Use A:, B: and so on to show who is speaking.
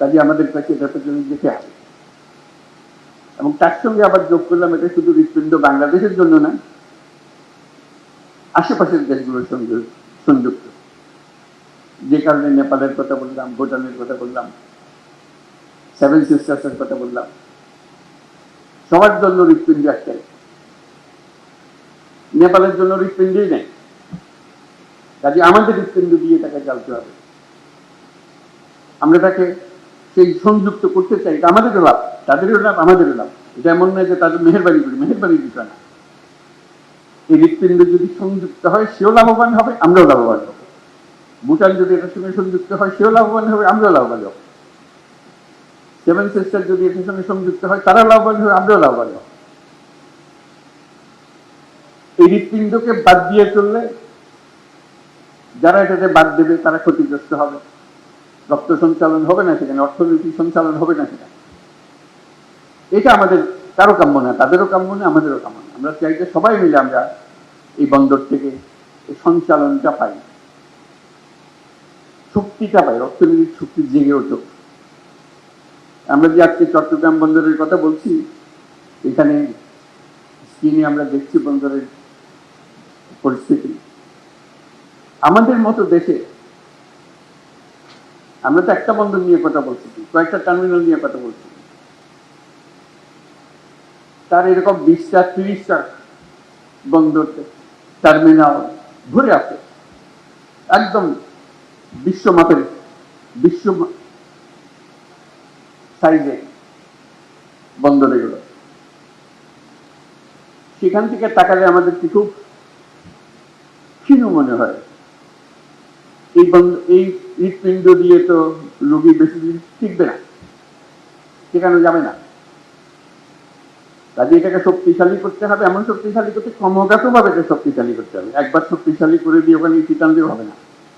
A: কাজে আমাদের কাছে এটার পেছনে যেতে হবে এবং তার সঙ্গে আবার যোগ করলাম, এটা শুধু হৃৎপিণ্ড বাংলাদেশের জন্য না, আশেপাশের দেশগুলোর সঙ্গে সংযুক্ত। যে কারণে নেপালের কথা বললাম, ভুটানের কথা বললাম সেভেন সিস্টার্সের কথা বললাম। সবার জন্য হৃৎপিণ্ড একটাই। নেপালের জন্য হৃৎপিণ্ডই নেই। কাজে আমাদের হৃৎপিণ্ড দিয়ে তাকে চালতে হবে। আমরা তাকে সেই সংযুক্ত করতে চাই, এটা আমাদেরও লাভ, তাদেরও লাভ, আমাদেরও লাভ। এটা এমন নয় যে তাদের মেহরবানি করি মেহরবানির বিষয় না। এই হৃৎপিণ্ড যদি সংযুক্ত হয়, সেও লাভবান হবে, আমরাও লাভবান হব। ভুটান যদি এটার সঙ্গে সংযুক্ত হয়, সেও লাভবান হবে, আমরাও লাভবান হব। সেভেন সিস্টার যদি এটার সঙ্গে সংযুক্ত হয় তারা লাভবান হবে, আমরাও লাভবান হব। এই হৃৎপিণ্ডকে বাদ দিয়ে চললে, যারা এটাতে বাদ দেবে, তারা ক্ষতিগ্রস্ত হবে। রক্ত সঞ্চালন হবে না সেখানে, অর্থনীতি সঞ্চালন হবে না সেখানে। এটা আমাদের কারও কাম্য না, তাদেরও কাম্য না, আমাদেরও কাম্য না। আমরা চাই যে সবাই মিলে আমরা এই বন্দর থেকে সঞ্চালনটা পাই। শক্তিটা পাই, অর্থনৈতিক শক্তি জেগে উঠুক। আমরা যে আজকে চট্টগ্রাম বন্দরের কথা বলছি, এখানে স্ক্রিনে আমরা দেখছি বন্দরের পরিস্থিতি। আমাদের মতো দেশে আমরা তো একটা বন্দর নিয়ে কথা বলছি, কয়েকটা টার্মিনাল নিয়ে কথা বলছি। তার এরকম বিশটা, তিরিশটা বন্দর টার্মিনাল ভরে আছে একদম বিশ্ব মাপের বিশ্ব সাইজে বন্দর এগুলো। সেখান থেকে তাকালে আমাদের কি খুব ক্ষীণ মনে হয়। এই এই হৃৎপিণ্ড দিয়ে তো রোগী বেশি দিন টিকবে না। টিকানো যাবে না। কাজে এটাকে শক্তিশালী করতে হবে, এমন শক্তিশালী করতে ক্রমগতভাবে এটা শক্তিশালী করতে হবে। একবার শক্তিশালী করে দিয়ে ওখানে চিটান দিয়ে হবে না।